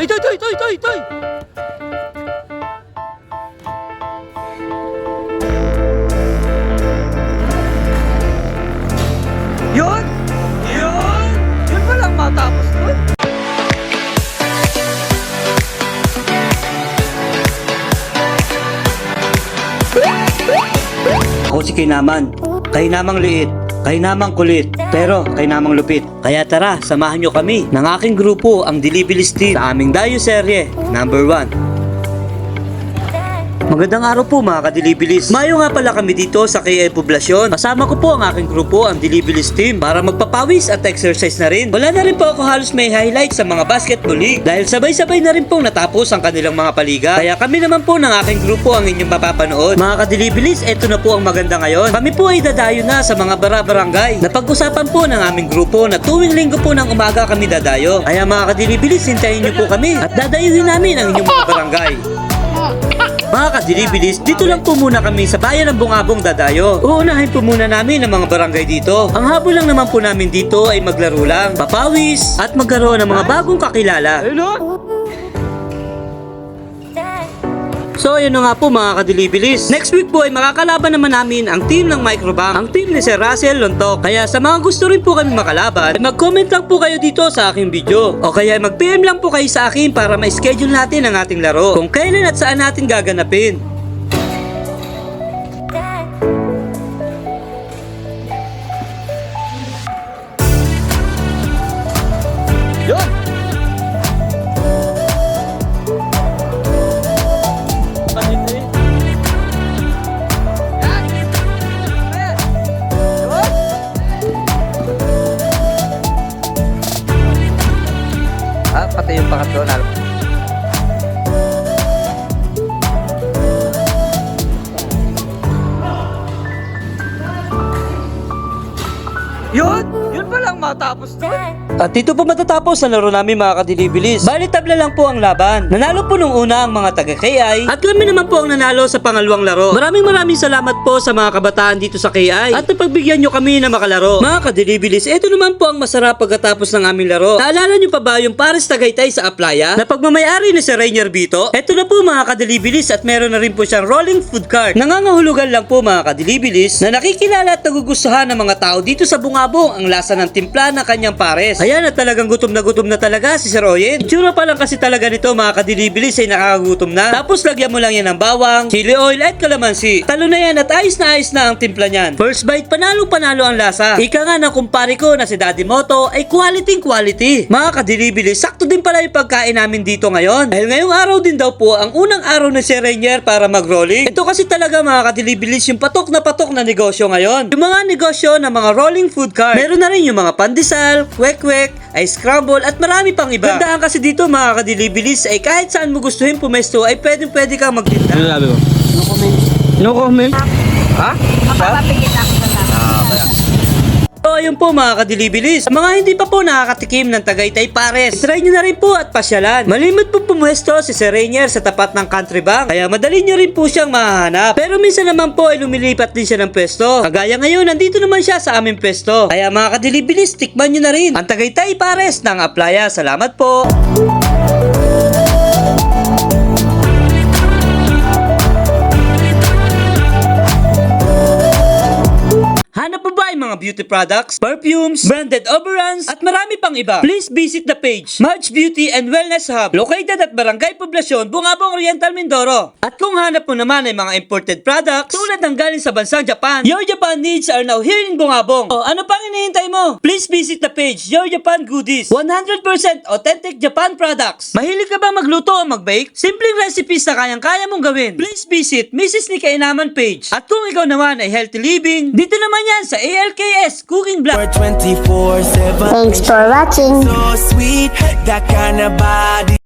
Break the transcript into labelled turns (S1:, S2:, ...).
S1: Toy, toy, toy, toy, toy, toy! Yun! Yun! Yun pa lang matapos nun. Ako si Kinaman. Kainamang liit. Kainamang kulit. Pero kainamang lupit. Kaya tara, samahan nyo kami ng aking grupo ang Dilibilis Team sa aming Dayo Serye, number 1. Magandang araw po mga kadilibilis. Mayo nga pala kami dito sa KL Poblasyon. Kasama ko po ang aking grupo, ang Dilibilis Team, para magpapawis at exercise na rin. Wala na rin po ako halos may highlight sa mga basketball league dahil sabay-sabay na rin pong natapos ang kanilang mga paliga. Kaya kami naman po ng aking grupo ang inyong mapapanood. Mga kadilibilis, eto na po ang maganda ngayon. Kami po ay dadayo na sa mga bara-barangay. Napag-usapan po ng aming grupo na tuwing linggo po ng umaga kami dadayo. Kaya mga kadilibilis, hintayin niyo po kami at dadayuhin namin ang inyong mga barangay. Mga kadilibilis, dito lang po muna kami sa bayan ng Bungabong Dadayo. Uunahin po muna namin ang mga barangay dito. Ang habol lang naman po namin dito ay maglaro lang, papawis, at magkaroon ng mga bagong kakilala. So yun na nga po mga kadilibilis. Next week po ay makakalaban naman namin ang team ng Microbank, ang team ni Sir Russell Lontok. Kaya sa mga gusto rin po kami makalaban, mag-comment lang po kayo dito sa aking video. O kaya mag-PM lang po kayo sa akin para ma-schedule natin ang ating laro. Kung kailan at saan natin gaganapin. Pati yung pangatlo na. Yun! Yun pa lang matapos to. At dito po matatapos ang laro namin mga kadilibilis. Bali tabla lang po ang laban. Nanalo po nung una ang mga taga KI at kami naman po ang nanalo sa pangalawang laro. Maraming maraming salamat po sa mga kabataan dito sa KI at napagbigyan nyo kami na makalaro. Mga kadilibilis, ito naman po ang masarap pagkatapos ng aming laro. Naalala nyo pa ba yung Paris Tagaytay sa Aplaya? Na pagmamayari ni si Rainier Bito? Ito na po mga kadilibilis at meron na rin po siyang rolling food cart. Nangangahulugan lang po mga kadilibilis na nakikilala at nagugustuhan ng mga tao dito sa Bungabong ang lasa ng timpla ng kanyang pares. Ayan at talagang gutom na gutom na talaga si Sir Oyen. Itsura pa lang kasi talaga nito mga kadilibilis ay nakakagutom na. Tapos lagyan mo lang yan ng bawang, chili oil at kalamansi. Talo na yan at ayos na ayos na ang timpla niyan. First bite panalo panalo ang lasa. Ika nga ng kumpare ko na si Daddy Moto ay quality quality. Mga kadilibilis, sakto din pala yung pagkain namin dito ngayon. Dahil ngayong araw din daw po ang unang araw ni Sir Rainier para mag-rolling. Ito kasi talaga mga kadilibilis yung patok na patok na negosyo ngayon. Yung mga negosyo ng mga rolling food cart. Meron na rin yung mga pandesal, kwek-kwek, ice scramble at marami pang iba. Gandaan kasi dito mga kadilibilis ay kahit saan mo gustuhin pumesto ay pwedeng pwede kang magtinda.
S2: Ano sabi mo? No comment. Ha?
S3: Mapapapigil ako sa tao.
S2: So ayun po mga kadilibilis, mga hindi pa po nakakatikim ng Tagaytay Pares, try nyo na rin po at pasyalan. Malimot po pumuesto si Sir Rainier sa tapat ng Country Bank, kaya madali nyo rin po siyang mahanap. Pero minsan naman po ay lumilipat din siya ng pwesto. Kagaya ngayon, nandito naman siya sa aming pwesto. Kaya mga kadilibilis, tikman nyo na rin ang Tagaytay Pares ng Aplaya. Salamat po! Mga beauty products, perfumes, branded overruns, at marami pang iba? Please visit the page, March Beauty and Wellness Hub, located at Barangay Poblasyon, Bungabong Oriental, Mindoro. At kung hanap mo naman ay mga imported products, tulad ng galing sa bansang Japan, Your Japan needs are now here in Bungabong. O ano pang hinihintay mo? Please visit the page, Your Japan Goodies, 100% authentic Japan products. Mahilig ka ba magluto o mag-bake? Simpleng recipes na kayang-kaya mong gawin. Please visit Mrs. Ni Kainaman page. At kung ikaw naman ay healthy living, dito naman yan sa ALKS Cooking Blog.
S4: 24 7
S5: Thanks for watching.
S4: so sweet that kind of body